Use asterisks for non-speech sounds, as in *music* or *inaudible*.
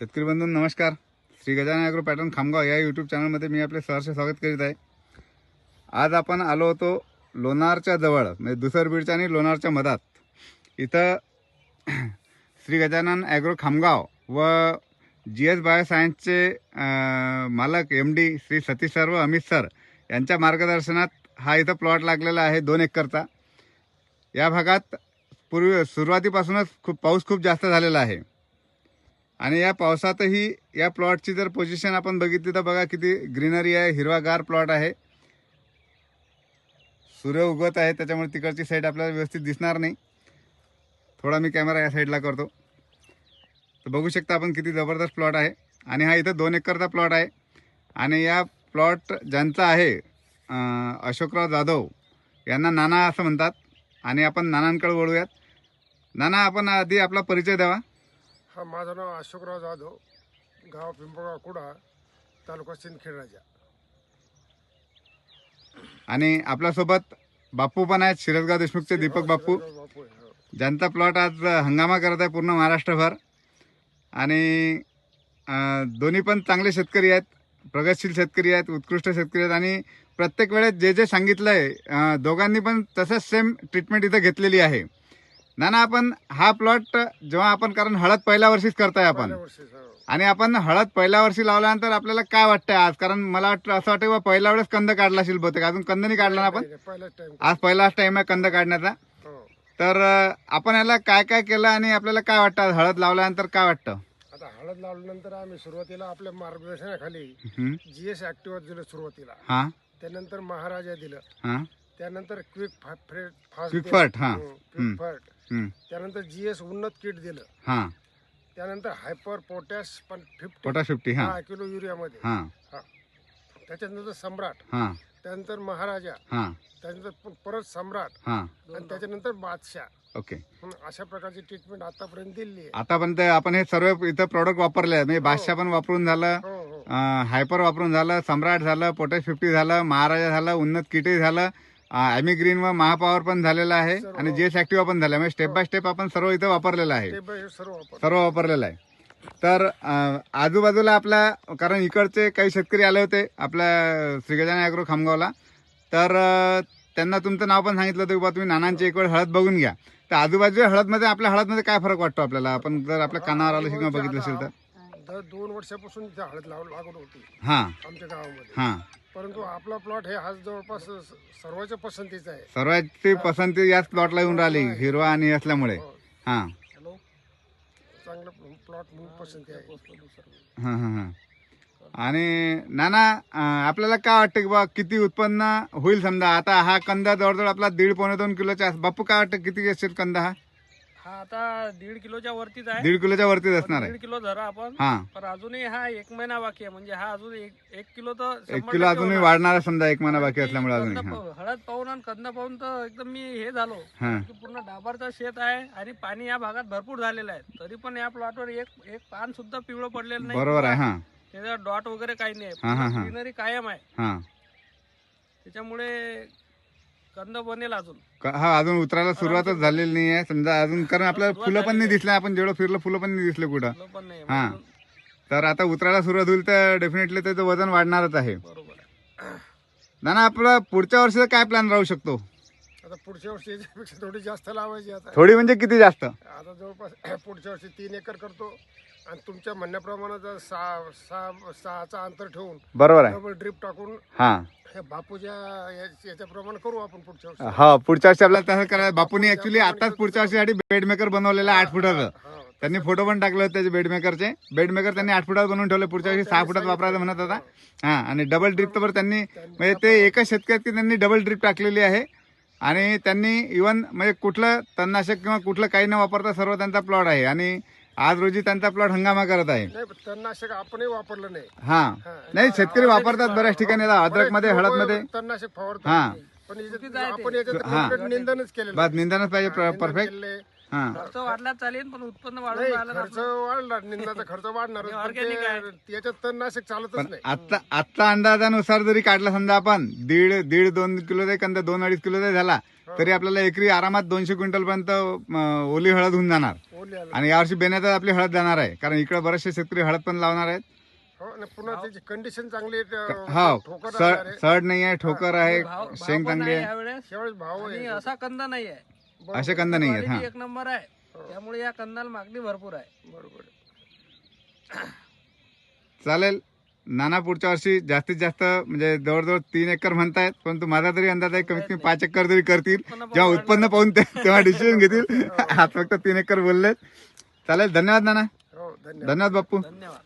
शेतकरी बंधू नमस्कार. श्री गजानन ॲग्रो पॅटर्न खामगाव या यूट्यूब चॅनलमध्ये मी आपले सहर्ष स्वागत करीत आहे. आज आपण आलो होतो लोणारच्या जवळ म्हणजे दुसर बीडच्या आणि लोणारच्या मधात. इथं *clears throat* श्री गजानन ॲग्रो खामगाव व जी एस बायोसायन्सचे मालक M D Shri Satish sir व अमित सर यांच्या मार्गदर्शनात हा इथं प्लॉट लागलेला आहे दोन एकरचा. या भागात पूर्वी सुरुवातीपासूनच खूप पाऊस खूप जास्त झालेला आहे. आणि या पावसातही या प्लॉटची जर पोझिशन आपण बघितली तर बघा किती ग्रीनरी आहे हिरवागार प्लॉट आहे. सूर्य उगवत आहे त्याच्यामुळे तिकडची साईड आपल्याला व्यवस्थित दिसणार नाही. थोडा मी कॅमेरा या साईडला करतो. तर बघू शकता आपण किती जबरदस्त प्लॉट आहे. आणि हा इथं दोन एकरचा प्लॉट आहे. आणि या प्लॉट ज्यांचा आहे अशोकराव जाधव यांना नाना असं म्हणतात. आणि आपण नानांकडे वळूयात. नाना आपण आधी आपला परिचय द्यावा. हा माझं नाव अशोकराव जाधव गाव पिंपळगाव कुडा तालुका सिंदखेड राजा. आणि आपल्यासोबत बापू पण आहेत शिरसगाव देशमुखचे दीपक बापू शिरगाव बापू आहे, हो. ज्यांचा प्लॉट आज हंगामा करत आहे पूर्ण महाराष्ट्रभर. आणि अं, दोन्ही पण चांगले शेतकरी आहेत प्रगतशील शेतकरी आहेत उत्कृष्ट शेतकरी आहेत. आणि प्रत्येक वेळेस जे जे सांगितलं आहे दोघांनी पण तसंच सेम ट्रीटमेंट इथं घेतलेली आहे. ना ना आपण हा प्लॉट जेव्हा आपण कारण हळद पहिल्या वर्षीच करताय आपण. हो. आणि आपण हळद पहिल्या वर्षी लावल्यानंतर आपल्याला काय वाटतंय आज? कारण मला वाटतं असं वाटतं की पहिल्या वेळेस कंद काढला असेल बहुतेक. अजून कंद नाही काढला ना आपण? आज पहिलाच टाइम आहे कंद काढण्याचा. तर अं, आपण याला काय काय केलं आणि आपल्याला काय वाटतं आज? हळद लावल्यानंतर काय वाटतं? आता हळद लावल्यानंतर आम्ही सुरुवातीला आपल्या मार्गदर्शनाखाली. जीएस ऍक्टिव्ह दिलं सुरुवातीला. हा. त्यानंतर महाराजा दिलं. हा. त्यानंतर क्विक फास्ट Quick Fert, हा. हम्म. क्विक फर्ट हम्म. त्यानंतर जीएस उन्नत किट दिलं. हा. त्यानंतर हायपर पोटॅश पण फिफ्टी. पोटा फिफ्टी हा. दहा किलो युरियामध्ये. हा. त्याच्यानंतर सम्राट. हा. त्यानंतर महाराजा. हा. त्यानंतर प- परत सम्राट. हा. आणि त्याच्यानंतर बादशाह. ओके. हं, अशा प्रकारची ट्रीटमेंट आतापर्यंत दिली आहे. आतापर्यंत आपण हे सर्व इथं प्रोडक्ट वापरले. आहेत म्हणजे बादशाह पण वापरून झालं हो हो. हायपर वापरून झालं सम्राट झालं पोटॅश फिफ्टी झालं महाराजा झालं उन्नत किटही झालं. ॲमी ग्रीन व महापॉवर पण झालेलं आहे. आणि जीएस ऍक्टिव्हा पण झालं म्हणजे स्टेप बाय स्टेप आपण सर्व इथं वापरलेलं आहे. सर्व वापर सर्व वापरलेलं आहे. तर आजूबाजूला आपल्या कारण इकडचे काही शेतकरी आले होते आपल्या श्रीगजान ॲग्रो खामगावला. तर त्यांना तुमचं नाव पण सांगितलं होतं की बा तुम्ही नानांची एक वेळ हळद बघून घ्या. तर आजूबाजूच्या हळदमध्ये आपल्या हळदमध्ये काय फरक वाटतो आपल्याला? आपण जर आपल्या कानावर आलं किंवा बघितलं असेल तर. दर दोन वर्षापासून इथे हळद लाव लागवड होती. हां. आमच्या गावामध्ये. हां. परंतु आपला प्लॉट हे हा जवळपास स- सर्वांच्या पसंतीचा आहे. सर्वांची पसंती याच प्लॉटला येऊन राहिली हिरवा आणि असल्यामुळे. हो. हां. हॅलो. चांगलं प्लॉट म्हणून पसंती आहे. हां हां हां. आणि नाना अं, आपल्याला काय वाटतं की बा किती उत्पन्न होईल समजा? आता हा कंदा जवळजवळ आपला दीड पावणे दोन किलोचा आहे. बापू काय वाटतं किती असेल कंदा हा? हा आता दीड किलोच्या वरतीच आहे. दीड किलोच्या वरतीच असणार आहे. दीड किलो धरा आपण. हा. पण अजूनही हा एक महिना बाकी आहे. म्हणजे हा अजून एक एक किलो तर एक किलो टक्के होणार. वाढणार समजा एक महिना बाकी असल्यामुळे कंद हा. पाहून- हळद पाहून आणि कंद पाहून तर एकदम मी हे झालो. हा. की पूर्ण डाबरचा शेत आहे आणि पाणी या भागात भरपूर झालेलं आहे. तरी पण या प्लॉटवर एक एक पान सुद्धा पिवळं पडलेलं नाही. बरोबर आहे हा. त्याच्यावर डॉट वगैरे काही नाही हा, हा, हा. ग्रीनरी कायम आहे. हा. त्याच्यामुळे कंद बनेल अजून. क- हा अजून उतरायला सुरुवातच झालेली नाही आहे. समजा अजून कारण आपल्याला फुलं पण नाही दिसले आपण जेवढं फिरलं फुलं पण नाही दिसले कुठं. फुलं पण नाही हा. म्हणून. तर आता उतरायला सुरुवात होईल तर डेफिनेटली त्याचं वजन वाढणारच आहे. बरोबर आहे. नाना आपला पुढच्या वर्षीचा काय प्लॅन राहू शकतो? आता पुढच्या वर्षी याच्यापेक्षा थोडी जास्त लावायची आता. थोडी म्हणजे किती जास्त? आता जवळपास *clears throat* पुढच्या वर्षी तीन एकर करतो. आणि तुमच्या म्हणण्याप्रमाणे जर सहा सहा सहाचा अंतर ठेवून बरोबर आहे. डबल ड्रिप टाकून हा. हे बापूच्या या- याच्याप्रमाणे करू आपण पुढच्या वर्षी. हा पुढच्या वर्षी आपल्याला तसं करायचं बापूने ऍक्च्युली आताच पुढच्या वर्षीसाठी बेड मेकर बनवलेलं आठ फुटाचं. हा त्यांनी फोटो पण टाकले होते त्याचे बेड मेकरचे बेड मेकर त्यांनी आठ फुटात बनवून ठेवले पुढच्या वर्षी सहा फुटात वापरायचं म्हणत होता. हा. आणि डबल ड्रिप तर त्यांनी म्हणजे ते एकच शेतकऱ्यात की त्यांनी डबल ड्रिप टाकलेली आहे. आणि त्यांनी इवन म्हणजे कुठलं तणनाशक किंवा कुठलं काही न वापरता सर्व त्यांचा प्लॉट आहे. आणि आज रोजी त्यांचा प्लॉट हंगामा करत आहे. तणनाशक आपणही वापरलं नाही. हा. नाही शेतकरी वापरतात बऱ्याच ठिकाणी. अद्रकमध्ये हळदमध्ये. तणनाशक हा. पण आपण हा. निंदनच बस निंदनच पाहिजे. परफेक्ट खर्च वाढला चालेल पण उत्पन्न वाढून नाही राहिलं ना खर्च. वाढला निंदाचा खर्च वाढणार हे organic आहे. याच्यात तणनाशक चालतच पण नाही. आत्ता आत्ता अंदाजानुसार जरी काढला समजा आपण दीड दीड दोन किलो जाई कंदा दोन अडीच किलो जाई झाला तरी आपल्याला एकरी आरामात दोनशे क्विंटल पर्यंत अं, ओली हळद होऊन जाणार. ओली आलं. आणि यावर्षी बेण्यातच आपली हळद जाणार आहे कारण इकडे बरेचसे शेतकरी हळद पण लावणार आहेत. हो आणि पुन्हा त्याची कंडिशन चांगली आहे, त्या- हो ठोकर सड असणार आहे. सड नाही आहे ठोकर आहे भाव भाव शेंग पण चांगली आहे आहे. यावेळेस. शेवळेस भाव आणि आहे असा कंद नाही आहे. बरोबर, असे कंद नाही आहेत हा. एक नंबर आहे. त्यामुळे या कंदाला मागणी भरपूर आहे. बरोबर. चालेल. नाना पुढच्या वर्षी जास्तीत जास्त म्हणजे जवळजवळ तीन एकर म्हणतायत परंतु माझा तरी अंदाज आहे कमीत कमी पाच एकर तरी करतील उत्पन्न जेव्हा उत्पन्न पाहून ते- तेव्हा डिसिजन घेतील. *laughs* *laughs* आज फक्त तीन एकर बोललेत. चालेल धन्यवाद नाना. हो धन्यवाद. धन्यवाद बाप्पू. धन्यवाद.